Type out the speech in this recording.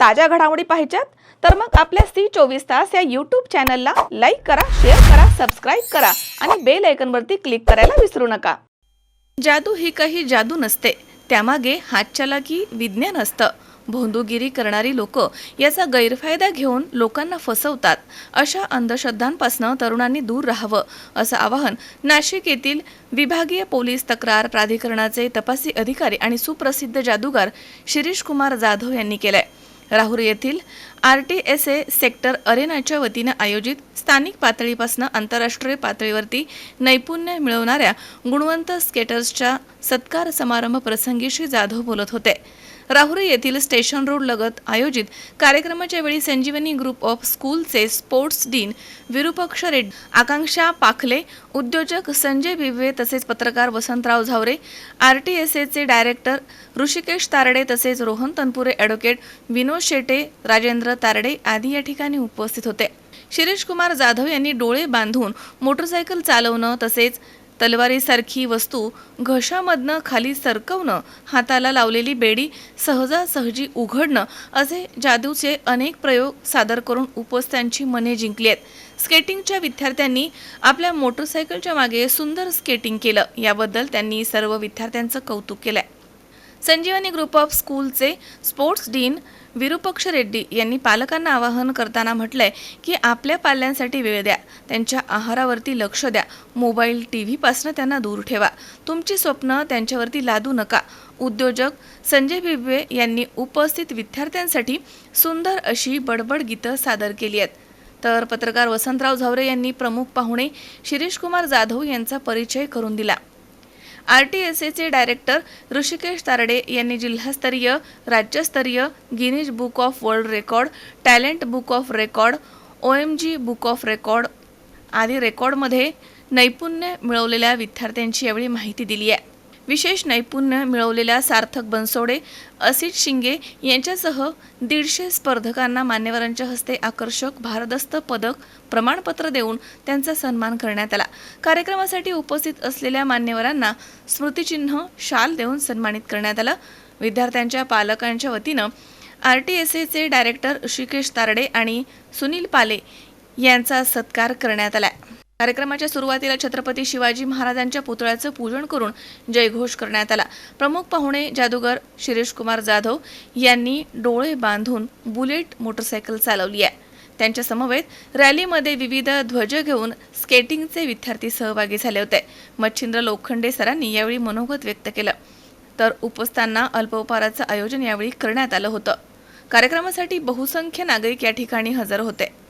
ताज्या घडामोडी पाहिजेत तर मग आपल्या सी चोवीस तास या यूट्यूब चॅनलला लाईक करा शेअर करा सबस्क्राईब करा आणि बेल आयकनवरती क्लिक करायला विसरू नका. जादू ही काही जादू नसते त्यामागे हातचलाकी विज्ञान असतं. भोंदूगिरी करणारी लोक याचा गैरफायदा घेऊन लोकांना फसवतात. अशा अंधश्रद्धांपासून तरुणांनी दूर राहावं असं आवाहन नाशिक येथील विभागीय पोलीस तक्रार प्राधिकरणाचे तपासी अधिकारी आणि सुप्रसिद्ध जादूगार शिरीष कुमार जाधव यांनी केलंय. राहुरी येथील R T S A sector अरेनाच्या वतीनं आयोजित स्थानिक पातळीपासून आंतरराष्ट्रीय पातळीवरती नैपुण्य मिळवणाऱ्या गुणवंत स्केटर्सच्या सत्कार समारंभ प्रसंगी श्री जाधव बोलत होते. राहुरी येथील स्टेशन रोड लगत आयोजित कार्यक्रमाच्या वेळी संजीवनी ग्रुप ऑफ स्कूलचे स्पोर्ट्स डीन विरुपक्ष रेड्डी आकांक्षा पाखले उद्योजक संजय बिबवे तसेच पत्रकार Vasantrao Zaware R T S एचे director Hrishikesh Tarde तसेच रोहन तनपुरे ॲडव्होकेट विनोद शेटे राजेंद्र तारडे आदी या ठिकाणी उपस्थित होते. शिरीष कुमार जाधव यांनी डोळे बांधून मोटरसायकल चालवणं तसेच तलवारीसारखी वस्तू घशामधनं खाली सरकवणं हाताला लावलेली बेडी सहजासहजी उघडणं असे जादूचे अनेक प्रयोग सादर करून उपस्थितांची मने जिंकली आहेत. स्केटिंगच्या विद्यार्थ्यांनी आपल्या मोटरसायकलच्या मागे सुंदर स्केटिंग केलं. याबद्दल त्यांनी सर्व विद्यार्थ्यांचं कौतुक केलं आहे संजीवनी ग्रुप ऑफ स्कूलचे स्पोर्ट्स डीन विरुपक्ष रेड्डी यांनी पालकांना आवाहन करताना म्हटलंय की आपल्या पाल्यांसाठी वेळ द्या. त्यांच्या आहारावरती लक्ष द्या. मोबाईल टी व्हीपासनं त्यांना दूर ठेवा. तुमची स्वप्न त्यांच्यावरती लादू नका. उद्योजक संजय बिबवे यांनी उपस्थित विद्यार्थ्यांसाठी सुंदर अशी बडबड गीतं सादर केली आहेत. तर पत्रकार वसंतराव झावरे यांनी प्रमुख पाहुणे शिरीषकुमार जाधव यांचा परिचय करून दिला. आर टी एस एचे डायरेक्टर ऋषिकेश तारडे यांनी जिल्हास्तरीय राज्यस्तरीय Guinness book of world record talent book of record O M G book of record आदी रेकॉर्डमध्ये नैपुण्य मिळवलेल्या विद्यार्थ्यांची यावेळी माहिती दिली आहे. विशेष नैपुण्य मिळवलेल्या सार्थक बनसोडे असित शिंगे यांच्यासह दीडशे स्पर्धकांना मान्यवरांच्या हस्ते आकर्षक भारदस्त पदक प्रमाणपत्र देऊन त्यांचा सन्मान करण्यात आला. कार्यक्रमासाठी उपस्थित असलेल्या मान्यवरांना स्मृतिचिन्ह शाल देऊन सन्मानित करण्यात आलं. विद्यार्थ्यांच्या पालकांच्या वतीनं आर टी एस एचे डायरेक्टर ऋषिकेश तारडे आणि सुनील पाले यांचा सत्कार करण्यात आला. कार्यक्रमाच्या सुरुवातीला छत्रपती शिवाजी महाराजांच्या पुतळ्याचं पूजन करून जयघोष करण्यात आला. प्रमुख पाहुणे जादूगर शिरीष कुमार जाधव यांनी डोळे बांधून बुलेट मोटरसायकल चालवली आहे. त्यांच्या समवेत रॅलीमध्ये विविध ध्वज घेऊन स्केटिंगचे विद्यार्थी सहभागी झाले होते. मच्छिंद्र लोखंडे सरांनी यावेळी मनोगत व्यक्त केलं. तर उपस्थांना अल्पोपहाराचं आयोजन यावेळी करण्यात आलं होतं. कार्यक्रमासाठी बहुसंख्य नागरिक या ठिकाणी हजर होते.